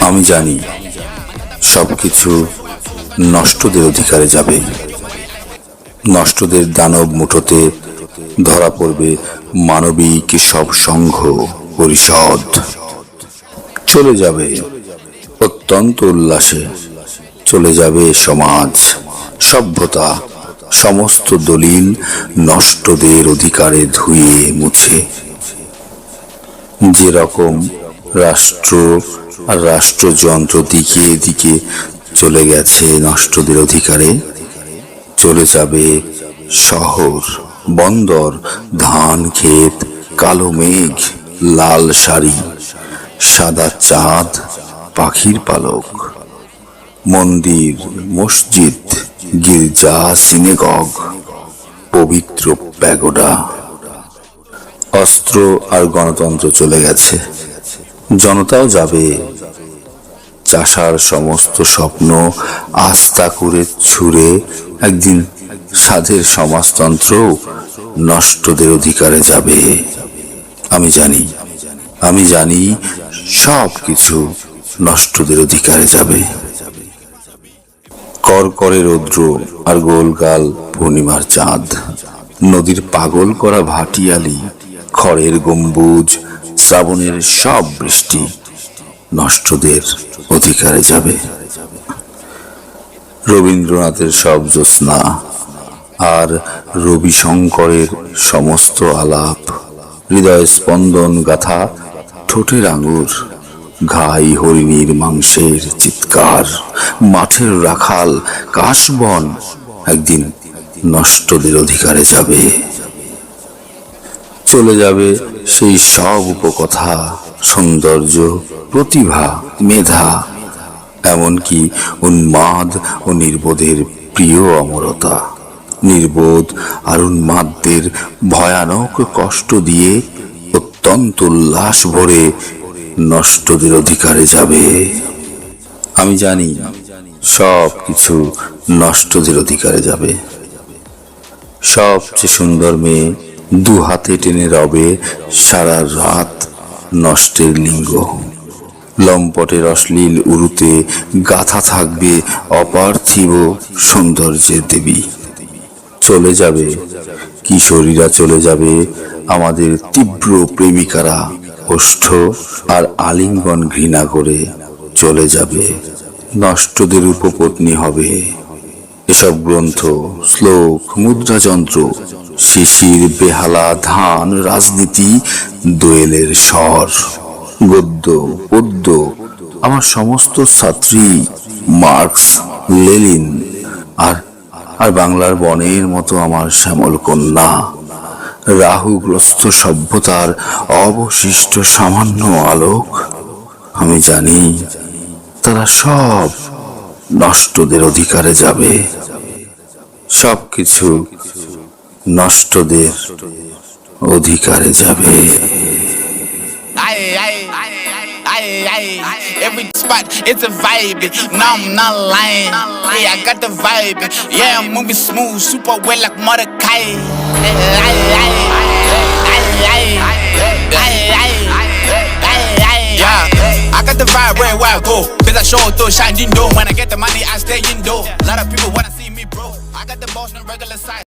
আমি জানি সব কিছু নষ্টদের অধিকারে যাবে। নষ্টদের দানব মুঠোতে ধরা পড়বে মানবিক সব সংঘ পরিষদ। চলে যাবে অত্যন্ত উল্লাসে। চলে যাবে সমাজ সভ্যতা সমস্ত দলিল নষ্টদের অধিকারে ধুয়ে মুছে। যে রকম রাষ্ট্র আর রাষ্ট্রযন্ত্র দিকে দিকে চলে গেছে নষ্টদের অধিকারে, চলে যাবে শহর, বন্দর, ধান, ক্ষেত, কালো মেঘ, লাল শাড়ি, সাদা চাঁদ, পাখির পালক, মন্দির, মসজিদ গির্জা, সিনেগগ, পবিত্র প্যাগোডা। অস্ত্র আর গণতন্ত্র চলে গেছে। জনতাও যাবে। চাষার সমস্ত স্বপ্ন আস্থা করে ছুঁড়ে একদিন সাধের সমাজতন্ত্র নষ্টদের অধিকারে যাবে। আমি জানি আমি জানি সব কিছু নষ্টদের অধিকারে যাবে। কর করে রৌদ্র আর গোলগাল পূর্ণিমার চাঁদ। নদীর পাগল করা ভাটিয়ালি, খড়ের গম্বুজ, শ্রাবণের সব বৃষ্টি নষ্টদের অধিকারে যাবে। রবীন্দ্রনাথের সব জ্যোৎস্না আর রবি শঙ্করের সমস্ত আলাপ, হৃদয় স্পন্দন গাথা ঠোঁটের আঙুর ঘাই হরিণীর মাংসের চিৎকার মাঠের রাখাল, কাশবন একদিন নষ্টদের অধিকারে যাবে। চলে যাবে সেই সব উপকথা, সৌন্দর্য, প্রতিভা, মেধা, এমনকি উন্মাদ ও নির্বোধের প্রিয় অমরতা, নির্বোধ আর উন্মাদদের ভয়ানক কষ্ট দিয়ে অত্যন্ত উল্লাস ভরে নষ্টদের অধিকারে যাবে? আমি জানি সব কিছু নষ্টদের অধিকারে যাবে। সবচেয়ে সুন্দর মেয়ে দু হাতে টেনে রবে সারা রাত নষ্টের লিঙ্গ। লম্পটের অশ্লীল উরুতে গাথা থাকবে অপার্থিব সৌন্দর্যের দেবী। চলে যাবে, কিশোরীরা চলে যাবে আমাদের তীব্র প্রেমিকারা। ওষ্ঠ আর আলিঙ্গন ঘৃণা করে চলে যাবে। নষ্টদের উপপত্নী হবে। এসব গ্রন্থ, শ্লোক, মুদ্রাযন্ত্র, শিশির, বেহালা, ধান, রাজনীতি, দোয়েলের স্বর, গদ্য, পদ্য, আমার সমস্ত ছাত্রী, মার্কস লেলিন আর আর বাংলার বনের মতো আমার শ্যামল কন্যা। রাহুগ্রস্ত সভ্যতার অবশিষ্ট সামান্য আলোক আমি জানি তারা সব নষ্টদের অধিকারে যাবে। সব কিছু নষ্টদের অধিকারে যাবে। আয় aye, Every spot, it's a vibe. No, I'm not lying. Yeah, I got the vibe. Yeah, I'm moving smooth, super well like Mordecai. Yeah, I got the vibe wherever I go. Cause I show up to shining door. When I get the money, I stay indoor. A lot of people wanna see me, bro. I got the boss, no regular size.